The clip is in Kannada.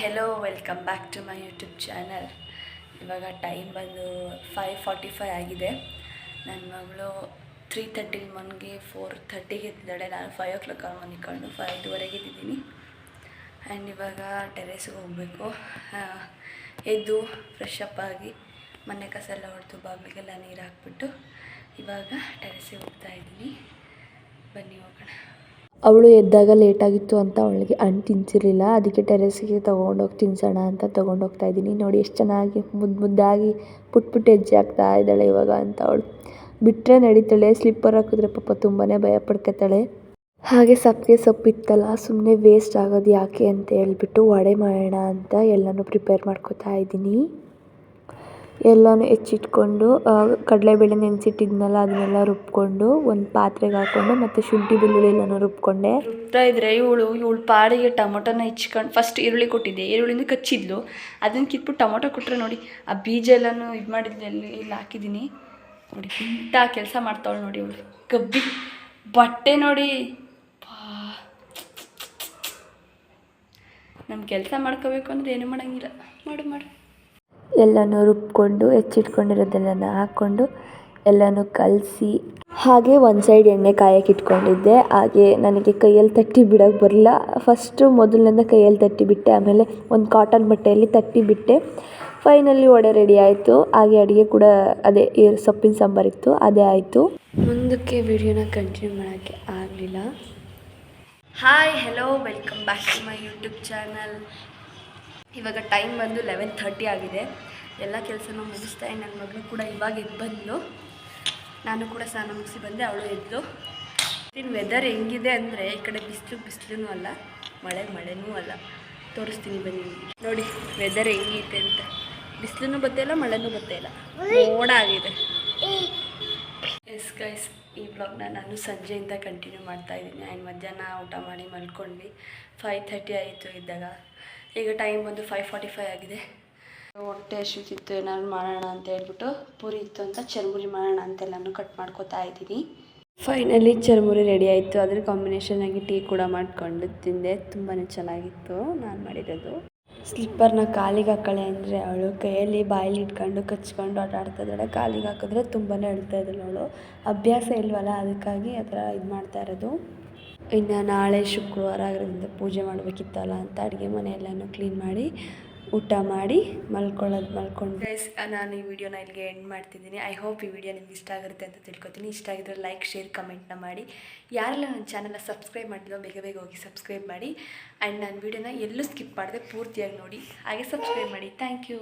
Hello welcome back to my YouTube channel ಇವಾಗ ಟೈಮ್ ಬಂದು ಫೈವ್ ಫಾರ್ಟಿ ಫೈ ಆಗಿದೆ. ನನ್ನ ಮಗಳು ತ್ರೀ ತರ್ಟಿ ಮನೆಗೆ ಫೋರ್ ಥರ್ಟಿಗೆ ಎದ್ದಿದ್ದಾಳೆ. ನಾನು ಫೈವ್ ಓ ಕ್ಲಾಕ್ ಮನಿಕೊಂಡು ಫೈವ್ ಐದುವರೆಗೆ ಇದ್ದಿದ್ದೀನಿ ಆ್ಯಂಡ್ ಇವಾಗ ಟೆರೇಸಿಗೆ ಹೋಗಬೇಕು. ಎದ್ದು ಫ್ರೆಶ್ ಅಪ್ ಆಗಿ ಮನೆ ಕಸ ಎಲ್ಲ ಹೊಡೆದು ಬಾಗಿಲಿಗೆಲ್ಲ ನೀರು ಹಾಕ್ಬಿಟ್ಟು ಇವಾಗ ಟೆರೆಸಿಗೆ ಹೋಗ್ತಾ ಇದ್ದೀನಿ. ಬನ್ನಿ ಹೋಗೋಣ. ಅವಳು ಎದ್ದಾಗ ಲೇಟಾಗಿತ್ತು ಅಂತ ಅವಳಿಗೆ ಹಣ್ಣು ತಿನ್ಸಿರ್ಲಿಲ್ಲ. ಅದಕ್ಕೆ ಟೆರೆಸ್ಸಿಗೆ ತೊಗೊಂಡೋಗಿ ತಿನ್ಸೋಣ ಅಂತ ತೊಗೊಂಡೋಗ್ತಾ ಇದ್ದೀನಿ. ನೋಡಿ ಎಷ್ಟು ಚೆನ್ನಾಗಿ ಮುದ್ದು ಮುದ್ದಾಗಿ ಪುಟ್ ಪುಟ್ ಹೆಜ್ಜೆ ಆಗ್ತಾ ಇದ್ದಾಳೆ ಇವಾಗ ಅಂತ ಅವಳು. ಬಿಟ್ಟರೆ ನಡೀತಾಳೆ. ಸ್ಲಿಪ್ಪರ್ ಹಾಕಿದ್ರೆ ಪಾಪ ತುಂಬಾ ಭಯ ಪಡ್ಕೊತಾಳೆ. ಹಾಗೆ ಸಪ್ಪಗೆ ಸೊಪ್ಪಿತ್ತಲ್ಲ ಸುಮ್ಮನೆ ವೇಸ್ಟ್ ಆಗೋದು ಯಾಕೆ ಅಂತ ಹೇಳ್ಬಿಟ್ಟು ವಡೆ ಮಾಡೋಣ ಅಂತ ಎಲ್ಲನೂ ಪ್ರಿಪೇರ್ ಮಾಡ್ಕೊತಾ ಇದ್ದೀನಿ. ಎಲ್ಲನೂ ಹೆಚ್ಚಿಟ್ಕೊಂಡು ಕಡಲೆಬೇಳೆ ನೆನೆಸಿಟ್ಟಿದ್ನಲ್ಲ, ಅದನ್ನೆಲ್ಲ ರುಬ್ಕೊಂಡು, ಒಂದು ಪಾತ್ರೆಗೆ ಹಾಕ್ಕೊಂಡು ಮತ್ತು ಶುಂಠಿ ಬೆಳ್ಳುಳ್ಳಿ ಎಲ್ಲನೂ ರುಬ್ಕೊಂಡೆ. ರುಬ್ತಾ ಇದ್ದರೆ ಇವಳು ಇವಳು ಪಾಡಿಗೆ ಟೊಮೊಟೊನ ಹೆಚ್ಕೊಂಡು ಫಸ್ಟ್ ಈರುಳ್ಳಿ ಕೊಟ್ಟಿದ್ದೆ. ಈರುಳ್ಳಿಂದ ಕಚ್ಚಿದ್ಲು. ಅದನ್ನ ಕಿತ್ಬಿಟ್ಟು ಟೊಮೊಟೊ ಕೊಟ್ಟರೆ ನೋಡಿ, ಆ ಬೀಜ ಎಲ್ಲನೂ ಇದು ಮಾಡಿದ್ಲು ಅಲ್ಲಿ ಇಲ್ಲಿ ಹಾಕಿದ್ದೀನಿ. ನೋಡಿ ಇಂಥ ಕೆಲಸ ಮಾಡ್ತಾವಳು ನೋಡಿ ಇವಳು. ಕಬ್ಬಿ ಬಟ್ಟೆ ನೋಡಿ. ನಮ್ಮ ಕೆಲಸ ಮಾಡ್ಕೋಬೇಕು ಅಂದ್ರೆ ಏನು ಮಾಡೋಂಗಿಲ್ಲ. ಮಾಡು ಮಾಡು. ಎಲ್ಲನೂ ರುಬ್ಕೊಂಡು, ಹೆಚ್ಚಿಟ್ಕೊಂಡಿರೋದೆಲ್ಲನ ಹಾಕ್ಕೊಂಡು ಎಲ್ಲನೂ ಕಲಸಿ. ಹಾಗೆ ಒಂದು ಸೈಡ್ ಎಣ್ಣೆ ಕಾಯಕ್ಕೆ ಇಟ್ಕೊಂಡಿದ್ದೆ. ಹಾಗೆ ನನಗೆ ಕೈಯಲ್ಲಿ ತಟ್ಟಿ ಬಿಡೋಕೆ ಬರಲ್ಲ ಫಸ್ಟು ಮೊದಲಿನಿಂದ ಕೈಯಲ್ಲಿ ತಟ್ಟಿ ಬಿಟ್ಟೆ, ಆಮೇಲೆ ಒಂದು ಕಾಟನ್ ಬಟ್ಟೆಯಲ್ಲಿ ತಟ್ಟಿ ಬಿಟ್ಟೆ. ಫೈನಲಿ ಒಡೆ ರೆಡಿ ಆಯಿತು. ಹಾಗೆ ಅಡುಗೆ ಕೂಡ ಅದೇ ಸೊಪ್ಪಿನ ಸಾಂಬಾರಿತ್ತು ಅದೇ ಆಯಿತು. ಮುಂದಕ್ಕೆ ವಿಡಿಯೋನ ಕಂಟಿನ್ಯೂ ಮಾಡೋಕ್ಕೆ ಆಗಲಿಲ್ಲ. Hi hello welcome back to my YouTube channel ಇವಾಗ ಟೈಮ್ ಬಂದು ಲೆವೆನ್ ಥರ್ಟಿ ಆಗಿದೆ. ಎಲ್ಲ ಕೆಲಸನೂ ಮುಗಿಸ್ತಾ ನನ್ನ ಮಗಳು ಕೂಡ ಇವಾಗ ಎದ್ದು ಬಂದಳು ನಾನು ಕೂಡ ಸ್ನಾನ ಮುಗಿಸಿ ಬಂದೆ ಅವಳು ಎದ್ದು. ಇನ್ನು ವೆದರ್ ಹೆಂಗಿದೆ ಅಂದರೆ ಈ ಕಡೆ ಬಿಸಿಲು ಬಿಸಿಲೂ ಅಲ್ಲ ಮಳೆ ಮಳೆನೂ ಅಲ್ಲ. ತೋರಿಸ್ತೀನಿ ಬನ್ನಿ. ನೋಡಿ ವೆದರ್ ಹೆಂಗೈತೆ ಅಂತ. ಬಿಸಿಲೂ ಬತ್ತೇ ಇಲ್ಲ ಮಳೆನೂ ಬತ್ತೇ ಇಲ್ಲ. ಮೋಡ ಆಗಿದೆ. ಗೈಸ್ ಈ ಬ್ಲಾಗ್ನ ನಾನು ಸಂಜೆಯಿಂದ ಕಂಟಿನ್ಯೂ ಮಾಡ್ತಾ ಇದ್ದೀನಿ. ಆ್ಯಂಡ್ ಮಧ್ಯಾಹ್ನ ಊಟ ಮಾಡಿ ಮಲ್ಕೊಂಡ್ವಿ. ಫೈವ್ ತರ್ಟಿ ಆಯಿತು ಇದ್ದಾಗ. ಈಗ ಟೈಮ್ ಬಂದು ಫೈವ್ ಫಾರ್ಟಿ ಫೈವ್ ಆಗಿದೆ. ಹೊಟ್ಟೆ ಹಸಿತಿತ್ತು, ಏನಾದ್ರು ಮಾಡೋಣ ಅಂತ ಹೇಳ್ಬಿಟ್ಟು ಪೂರಿ ಇತ್ತು ಅಂತ ಚರ್ಮುರಿ ಮಾಡೋಣ ಅಂತೆಲ್ಲನೂ ಕಟ್ ಮಾಡ್ಕೊತಾ ಇದ್ದೀನಿ. ಫೈನಲಿ ಚರ್ಮುರಿ ರೆಡಿ ಆಯಿತು. ಅದ್ರ ಕಾಂಬಿನೇಷನ್ ಆಗಿ ಟೀ ಕೂಡ ಮಾಡಿಕೊಂಡು ತಿಂದೆ. ತುಂಬಾ ಚೆನ್ನಾಗಿತ್ತು ನಾನು ಮಾಡಿರೋದು. ಸ್ಲಿಪ್ಪರ್ನ ಕಾಲಿಗೆ ಹಾಕಳೆ ಅಂದರೆ ಅವಳು ಕೈಯಲ್ಲಿ ಬಾಯಲ್ಲಿ ಇಟ್ಕೊಂಡು ಕಚ್ಕೊಂಡು ಆಟ ಆಡ್ತಾ ಕಾಲಿಗೆ ಹಾಕಿದ್ರೆ ತುಂಬಾ ಅಳ್ತಾ ಇದ್ದಾಳೆ ಅವಳು. ಅಭ್ಯಾಸ ಇಲ್ವಲ್ಲ, ಅದಕ್ಕಾಗಿ ಆ ಥರ ಇದು ಮಾಡ್ತಾ ಇರೋದು. ಇನ್ನು ನಾಳೆ ಶುಕ್ರವಾರ ಆಗಿರೋದ್ರಿಂದ ಪೂಜೆ ಮಾಡಬೇಕಿತ್ತಲ್ಲ ಅಂತ ಅಡುಗೆ ಮನೆ ಕ್ಲೀನ್ ಮಾಡಿ ಊಟ ಮಾಡಿ ಮಲ್ಕೊಳ್ಳೋದು, ಮಲ್ಕೊಂಡು. ಗೈಸ್ ನಾನು ಈ ವಿಡಿಯೋನ ಇಲ್ಲಿಗೆ ಎಂಡ್ ಮಾಡ್ತಿದ್ದೀನಿ. ಐ ಹೋಪ್ ಈ ವಿಡಿಯೋ ನಿಮ್ಗೆ ಇಷ್ಟ ಆಗುತ್ತೆ ಅಂತ ತಿಳ್ಕೊತೀನಿ. ಇಷ್ಟ ಆಗಿದ್ರೆ ಲೈಕ್ ಶೇರ್ ಕಮೆಂಟ್ನ ಮಾಡಿ. ಯಾರೆಲ್ಲ ನನ್ನ ಚಾನಲ್ನ ಸಬ್ಸ್ಕ್ರೈಬ್ ಮಾಡಿದ್ರೋ ಬೇಗ ಬೇಗ ಹೋಗಿ ಸಬ್ಸ್ಕ್ರೈಬ್ ಮಾಡಿ. ಆ್ಯಂಡ್ ನನ್ನ ವಿಡಿಯೋನ ಎಲ್ಲೂ ಸ್ಕಿಪ್ ಮಾಡಿದೆ ಪೂರ್ತಿಯಾಗಿ ನೋಡಿ. ಹಾಗೆ ಸಬ್ಸ್ಕ್ರೈಬ್ ಮಾಡಿ. Thank you